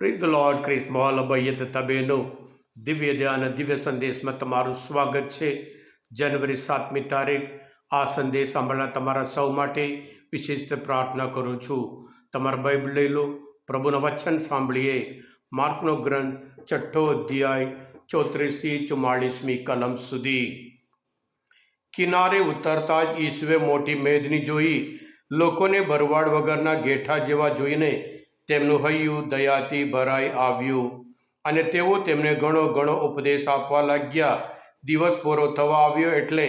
Praise the lord Christ મોહલ અભય તથા બહેનો દિવ્ય ધ્યાન દિવ્ય સંદેશમાં તમારું સ્વાગત છે જનવરી સાતમી તારીખ. આ સંદેશ સાંભળનાર તમારા સૌ માટે વિશિષ્ટ પ્રાર્થના કરું છું. તમારા બાઇબલ લઈ લો. પ્રભુના વચન સાંભળીએ. માર્કનો ગ્રંથ છઠ્ઠો અધ્યાય, ચોત્રીસથી ચુમ્માળીસમી કલમ સુધી. કિનારે ઉતરતા જ ઈસુએ મોટી મેદની જોઈ. લોકોને ભરવાડ વગરના ગેઠા જેવા જોઈને તેમનું હૈયું દયાથી ભરાઈ આવ્યું અને તેઓ તેમને ઘણો ઘણો ઉપદેશ આપવા લાગ્યા. દિવસ પૂરો થવા આવ્યો એટલે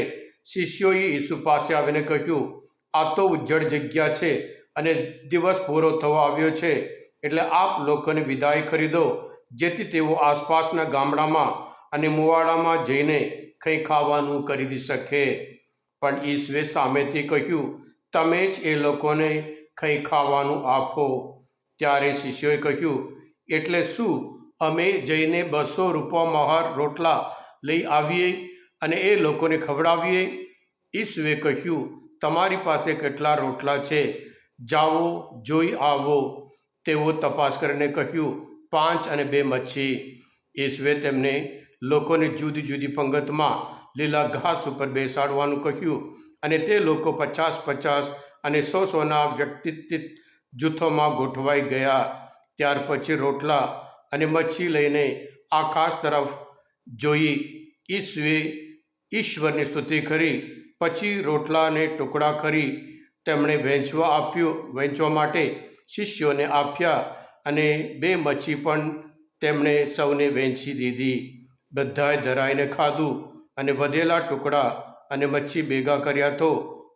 શિષ્યોએ ઈસુ પાસે આવીને કહ્યું, આ તો ઉજ્જડ જગ્યા છે અને દિવસ પૂરો થવા આવ્યો છે, એટલે આપ લોકોને વિદાય ખરીદો જેથી તેઓ આસપાસના ગામડામાં અને મુવાડામાં જઈને કંઈ ખાવાનું ખરીદી શકે. પણ ઈશ્વે સામેથી કહ્યું, તમે જ એ લોકોને કંઈ ખાવાનું આપો. ત્યારે શિષ્યોએ કહ્યું, એટલે શું અમે જઈને બસો રૂપિયા મહાર રોટલા લઈ આવીએ અને એ લોકોને ખવડાવીએ? ઈશ્વે કહ્યું, તમારી પાસે કેટલા રોટલા છે? જાઓ, જોઈ આવો. તેઓ તપાસ કરીને કહ્યું, પાંચ અને બે મચ્છી. ઈશ્વે તેમને લોકોને જુદી જુદી પંગતમાં લીલા ઘાસ ઉપર બેસાડવાનું કહ્યું અને તે લોકો પચાસ પચાસ અને સો સોના વ્યક્તિત્વ જૂથોમાં ગોઠવાઈ ગયા. ત્યાર પછી રોટલા અને મચ્છી લઈને આકાશ તરફ જોઈ. ઈશ્વે ઈશ્વરની સ્તુતિ કરી. પછી રોટલાને ટુકડા કરી તેમણે વહેંચવા આપ્યું. વહેંચવા માટે શિષ્યોને આપ્યા અને બે મચ્છી પણ તેમણે સૌને વહેંચી દીધી. બધાએ ધરાઈને ખાધું અને વધેલા ટુકડા અને મચ્છી ભેગા કર્યા તો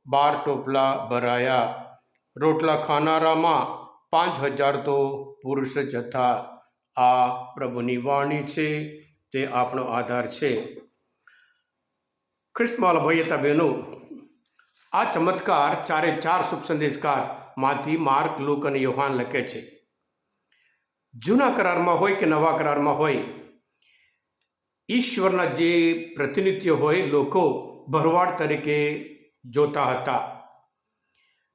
બાર ટોપલા ભરાયા. રોટલા ખાનારામાં પાંચ હજાર તો પુરુષ જથ્થા આ પ્રભુની વાણી છે, તે આપણો આધાર છે. ખ્રિસ્તમાલ ભૈયતા બહેનો, આ ચમત્કાર ચારે ચાર શુભ સંદેશકારમાંથી માર્ક, લુક અને યોહાન લખે છે. જૂના કરારમાં હોય કે નવા કરારમાં હોય, ઈશ્વરના જે પ્રતિનિધિઓ હોય, લોકો ભરવાડ તરીકે જોતા હતા.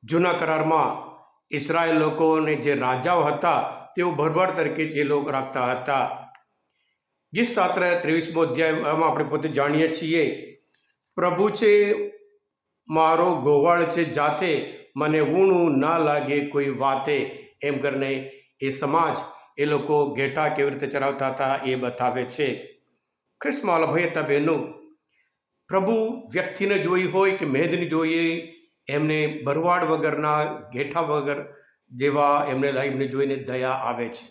જૂના કરારમાં ઇસરાયલ લોકોને જે રાજાઓ હતા, તેઓ ભરભાડ તરીકે જે લોકો રાખતા હતા. ગીત શાસ્ત્ર ત્રેવીસમો અધ્યાયમાં આપણે પોતે જાણીએ છીએ, પ્રભુ છે, મારો ગોવાળ છે જાતે, મને ઊણું ના લાગે કોઈ વાતે. એમ કરીને એ સમાજ, એ લોકો ઘેટા કેવી રીતે ચલાવતા હતા એ બતાવે છે. ખ્રિસ્તમાલ ભયતા તબેનું પ્રભુ વ્યક્તિને જોઈ હોય કે મેદની જોઈએ એમને ભરવાડ વગરના ગેઠા વગર જેવા એમને લાઈવને જોઈને દયા આવે છે.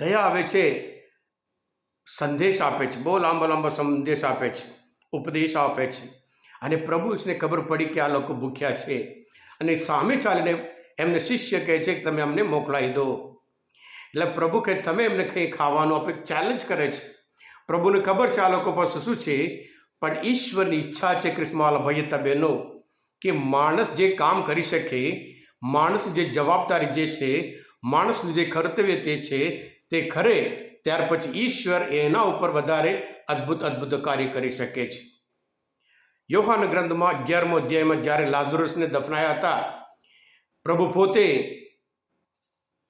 દયા આવે છે, સંદેશ આપે છે, બહુ લાંબા લાંબા સંદેશ આપે છે, ઉપદેશ આપે છે. અને પ્રભુને ખબર પડી કે આ લોકો ભૂખ્યા છે. અને સામે ચાલીને એમને શિષ્ય કહે છે કે તમે અમને મોકલાવી દો. એટલે પ્રભુ કહે, તમે એમને કંઈ ખાવાનું આપે ચેલેન્જ કરે છે. પ્રભુને ખબર છે આ લોકો પાસે શું છે, પણ ઈશ્વરની ઈચ્છા છે ક્રિસ્માલ ભયતા બહેનો કે માણસ જે કામ કરી શકે, માણસ જે જવાબદારી જે છે, માણસનું જે કર્તવ્ય તે છે, તે ખરે, ત્યાર પછી ઈશ્વર એના ઉપર વધારે અદ્ભુત અદ્ભુત કાર્ય કરી શકે છે. યોહાન ગ્રંથમાં અગિયારમો અધ્યાયમાં જ્યારે લાઝરસને દફનાયા હતા, પ્રભુ પોતે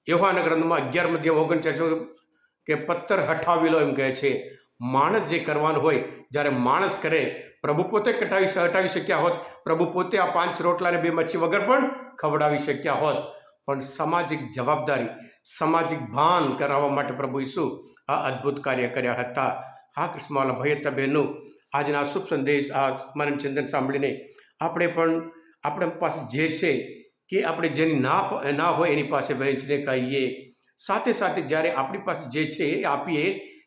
યોહાન ગ્રંથમાં અગિયારમો અધ્યાય ઓગણચાલીસ કે પથ્થર હઠાવેલો એમ કહે છે. માણસ જે કરવાનું હોય, જ્યારે માણસ કરે પ્રભુ પોતે કટાવી હટાવી શક્યા હોત. પ્રભુ પોતે આ પાંચ રોટલાને બે મચ્છી વગર પણ ખવડાવી શક્યા હોત. પણ સામાજિક જવાબદારી, સામાજિક ભાન કરાવવા માટે પ્રભુ ઈસુ આ અદ્ભુત કાર્ય કર્યા હતા. હા કૃષ્ણવાલા ભયતા બહેનો, આજના શુભ સંદેશ, આ સ્મરણ ચિંતન સાંભળીને આપણે પણ, આપણે પાસે જે છે કે આપણે જેની ના ના હોય એની પાસે વહેંચીને કહીએ સાથે સાથે જ્યારે આપણી પાસે જે છે એ આપીએ,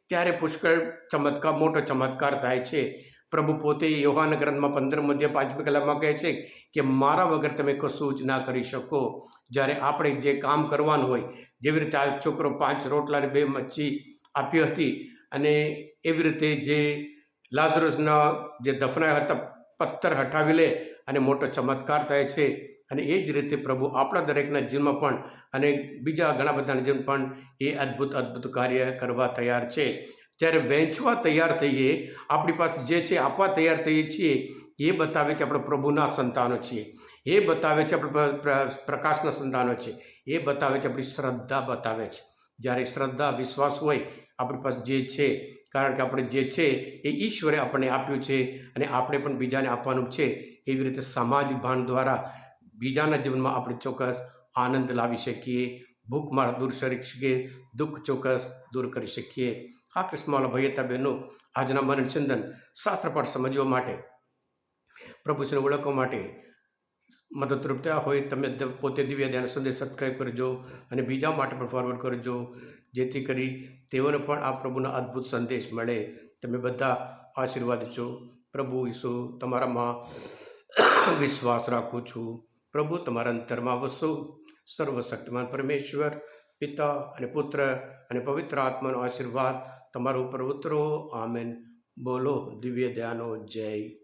ત્યારે પુષ્કળ ચમત્કાર, મોટો ચમત્કાર થાય છે. પ્રભુ પોતે યોહાન ગ્રંથમાં પંદર મધ્ય પાંચમી કલામાં કહે છે કે, મારા વગર તમે કશું જ ના કરી શકો. જ્યારે આપણે જે કામ કરવાનું હોય, જેવી રીતે આ છોકરો પાંચ રોટલા બે મચ્છી આપી હતી અને એવી રીતે જે લાઝરસના જે દફનાયા હતા, પથ્થર હટાવી લે અને મોટો ચમત્કાર થાય છે. અને એ જ રીતે પ્રભુ આપણા દરેકના જીવનમાં પણ અને બીજા ઘણા બધાના જીવન પણ એ અદ્ભુત અદ્ભુત કાર્ય કરવા તૈયાર છે. જ્યારે વહેંચવા તૈયાર થઈએ, આપણી પાસે જે છે આપવા તૈયાર થઈએ છીએ, એ બતાવે છે આપણે પ્રભુના સંતાનો છીએ. એ બતાવે છે આપણે પ્ર- પ્ર- પ્રકાશના સંતાનો છે એ બતાવે છે આપણી શ્રદ્ધા બતાવે છે. જ્યારે શ્રદ્ધા, વિશ્વાસ હોય, આપણી પાસે જે છે, કારણ કે આપણે જે છે એ ઈશ્વરે આપણને આપ્યું છે અને આપણે પણ બીજાને આપવાનું છે, એવી રીતે સામાજિક ભાન દ્વારા બીજાના જીવનમાં આપણે ચોક્કસ આનંદ લાવી શકીએ, ભૂખમાર દૂર કરી શકીએ, દુઃખ ચોક્કસ દૂર કરી શકીએ. આ કૃષ્ણવાલા ભૈયતા બહેનો આજના મનન ચિંતન શાસ્ત્રપાઠ સમજવા માટે પ્રભુશ્રીને ઓળખવા માટે મદદરૂપ થયા હોય તમે પોતે દિવ્ય ધ્યાન સંદેશ સબસ્ક્રાઈબ કરજો અને બીજા માટે પણ ફોરવર્ડ કરજો, જેથી કરી તેઓને પણ આ પ્રભુના અદ્ભુત સંદેશ મળે. તમે બધા આશીર્વાદ છો. પ્રભુ ઈસુ, તમારામાં વિશ્વાસ રાખું છું. પ્રભુ, તમારા અંતરમાં વસો. સર્વશક્તિમાન પરમેશ્વર, પિતા અને પુત્ર અને પવિત્ર આત્માનો આશીર્વાદ તમારા ઉપર ઉતરો. આમેન. બોલો દિવ્ય ધ્યાનો જય.